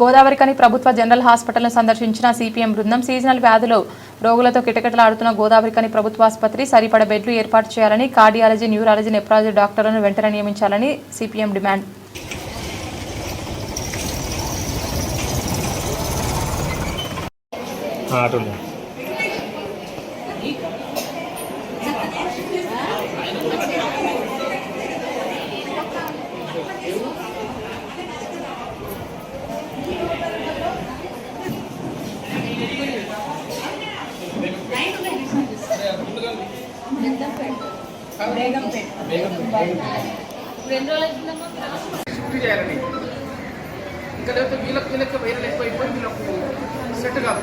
గోదావరికని ప్రభుత్వ జనరల్ హాస్పిటల్ను సందర్శించిన సిపిఎం బృందం సీజనల్ వ్యాధులు రోగులతో కిటకిటలాడుతున్న గోదావరికని ప్రభుత్వ ఆసుపత్రి సరిపడ బెడ్లు ఏర్పాటు చేయాలని కార్డియాలజీ న్యూరాలజీ నెప్రాలజీ డాక్టర్లను వెంటనే నియమించాలని సిపిఎం డిమాండ్. ఆటోలో షిఫ్ట్ చేయాలని ఇంకా లేకపోతే వీళ్ళకి వీళ్ళకి వైరల్ ఎక్కువైపోయి వీళ్ళకు సెట్ కాదు.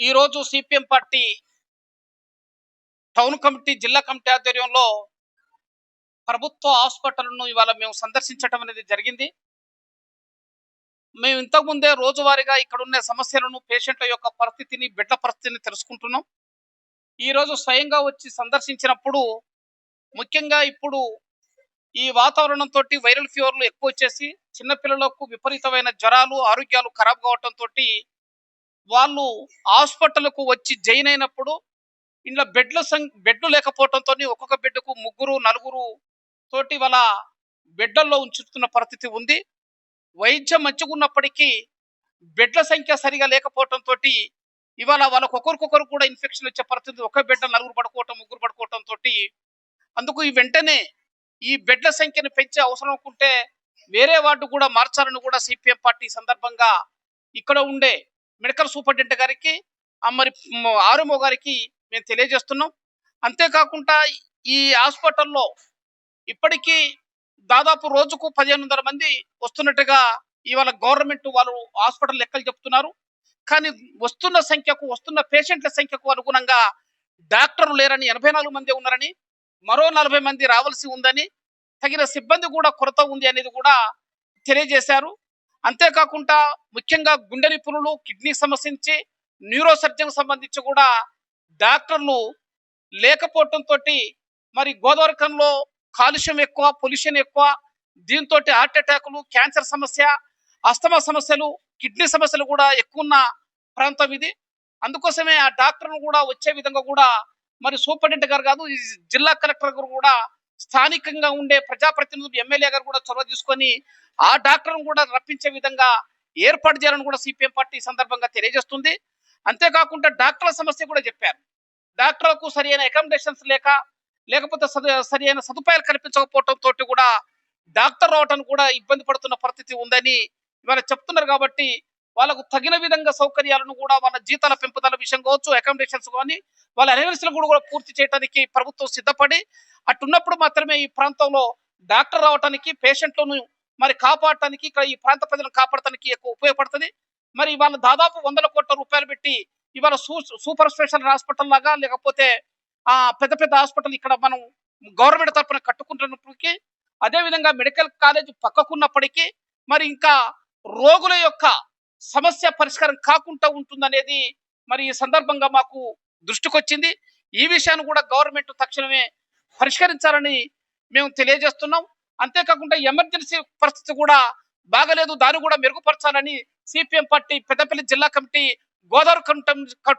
ఈరోజు సిపిఎం పార్టీ టౌన్ కమిటీ జిల్లా కమిటీ ఆధ్వర్యంలో ప్రభుత్వ హాస్పిటల్ను ఇవాళ మేము సందర్శించడం అనేది జరిగింది. మేము ఇంతకుముందే రోజువారీగా ఇక్కడ ఉన్న సమస్యలను పేషెంట్ల యొక్క పరిస్థితిని బిడ్డ పరిస్థితిని తెలుసుకుంటున్నాం. ఈరోజు స్వయంగా వచ్చి సందర్శించినప్పుడు ముఖ్యంగా ఇప్పుడు ఈ వాతావరణంతో వైరల్ ఫీవర్లు ఎక్కువ వచ్చేసి చిన్నపిల్లలకు విపరీతమైన జ్వరాలు ఆరోగ్యాలు ఖరాబ్ కావటంతో వాళ్ళు హాస్పిటల్కు వచ్చి జైన్ అయినప్పుడు ఇంట్లో బెడ్ల సం బెడ్లు లేకపోవడంతో ఒక్కొక్క బెడ్కు ముగ్గురు నలుగురు తోటి వాళ్ళ బెడ్లలో ఉంచుతున్న పరిస్థితి ఉంది. వైద్యం మంచిగున్నప్పటికీ బెడ్ల సంఖ్య సరిగా లేకపోవడంతో ఇవాళ వాళ్ళకు ఒకరికొకరు కూడా ఇన్ఫెక్షన్ వచ్చే పరిస్థితి ఒక బిడ్డ నలుగురు పడుకోవటం ముగ్గురు పడుకోవటం తోటి అందుకు ఈ వెంటనే ఈ బెడ్ల సంఖ్యను పెంచే అవసరం అనుకుంటే వేరే వార్డు కూడా మార్చాలని కూడా సిపిఎం పార్టీ సందర్భంగా ఇక్కడ ఉండే మెడికల్ సూపరింటెండెంట్ గారికి ఆ మరి ఆరుమో గారికి మేము తెలియజేస్తున్నాం. అంతేకాకుండా ఈ హాస్పిటల్లో ఇప్పటికీ దాదాపు రోజుకు పదిహేను వందల మంది వస్తున్నట్టుగా ఇవాళ గవర్నమెంట్ వాళ్ళు హాస్పిటల్ లెక్కలు చెప్తున్నారు. కానీ వస్తున్న సంఖ్యకు వస్తున్న పేషెంట్ల సంఖ్యకు అనుగుణంగా డాక్టర్లు లేరని ఎనభై నాలుగు మంది ఉన్నారని మరో నలభై మంది రావాల్సి ఉందని తగిన సిబ్బంది కూడా కొరత ఉంది అనేది కూడా తెలియజేశారు. అంతేకాకుండా ముఖ్యంగా గుండె నిపుణులు కిడ్నీ సమస్యించి న్యూరో సర్జన్ సంబంధించి కూడా డాక్టర్లు లేకపోవటంతో మరి గోదావరికంలో కాలుష్యం ఎక్కువ పొల్యూషన్ ఎక్కువ దీంతో హార్ట్ అటాకులు క్యాన్సర్ సమస్య అస్తమా సమస్యలు కిడ్నీ సమస్యలు కూడా ఎక్కువ ఉన్న ప్రాంతం ఇది. అందుకోసమే ఆ డాక్టర్ను కూడా వచ్చే విధంగా కూడా మరి సూపరింటెండెంట్ గారు కాదు ఈ జిల్లా కలెక్టర్ గారు కూడా స్థానికంగా ఉండే ప్రజాప్రతినిధులు ఎమ్మెల్యే గారు కూడా చొరవ తీసుకొని ఆ డాక్టర్ను కూడా రప్పించే విధంగా ఏర్పాటు చేయాలని కూడా సిపిఎం పార్టీ ఈ సందర్భంగా తెలియజేస్తుంది. అంతేకాకుండా డాక్టర్ల సమస్య కూడా చెప్పారు. డాక్టర్లకు సరైన అకామిడేషన్స్ లేక లేకపోతే సదు- సరి అయిన సదుపాయాలు కల్పించకపోవడంతో తోటి కూడా డాక్టర్ రావటానికి కూడా ఇబ్బంది పడుతున్న పరిస్థితి ఉందని ఇవాళ చెప్తున్నారు కాబట్టి వాళ్ళకు తగిన విధంగా సౌకర్యాలను కూడా వాళ్ళ జీతాల పెంపుదల విషయం కావచ్చు అకామిడేషన్స్ కానీ వాళ్ళ అనివర్సలు కూడా పూర్తి చేయడానికి ప్రభుత్వం సిద్ధపడి అట్టున్నప్పుడు మాత్రమే ఈ ప్రాంతంలో డాక్టర్ రావటానికి పేషెంట్లను మరి కాపాడటానికి ఇక్కడ ఈ ప్రాంత ప్రజలను కాపాడటానికి ఎక్కువ ఉపయోగపడుతుంది. మరి ఇవాళ దాదాపు వందల కోట్ల రూపాయలు పెట్టి ఇవాళ సూ సూపర్ స్పెషల్ హాస్పిటల్ లాగా లేకపోతే ఆ పెద్ద పెద్ద హాస్పిటల్ ఇక్కడ మనం గవర్నమెంట్ తరఫున కట్టుకుంటున్నప్పటికీ అదే విధంగా మెడికల్ కాలేజ్ పక్కకున్నప్పటికీ మరి ఇంకా రోగుల యొక్క సమస్య పరిష్కారం కాకుండా ఉంటుందనేది మరి ఈ సందర్భంగా మాకు దృష్టికొచ్చింది. ఈ విషయాన్ని కూడా గవర్నమెంట్ తక్షణమే పరిష్కరించాలని మేము తెలియజేస్తున్నాం. అంతేకాకుండా ఎమర్జెన్సీ పరిస్థితి కూడా బాగలేదు. దాన్ని కూడా మెరుగుపరచాలని సిపిఎం పార్టీ పెద్దపల్లి జిల్లా committee Godavari committee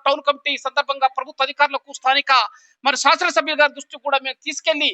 town committee సందర్భంగా ప్రభుత్వ అధికారులకు స్థానిక మరి శాసనసభ్యుల గారి దృష్టి కూడా మేము తీసుకెళ్ళి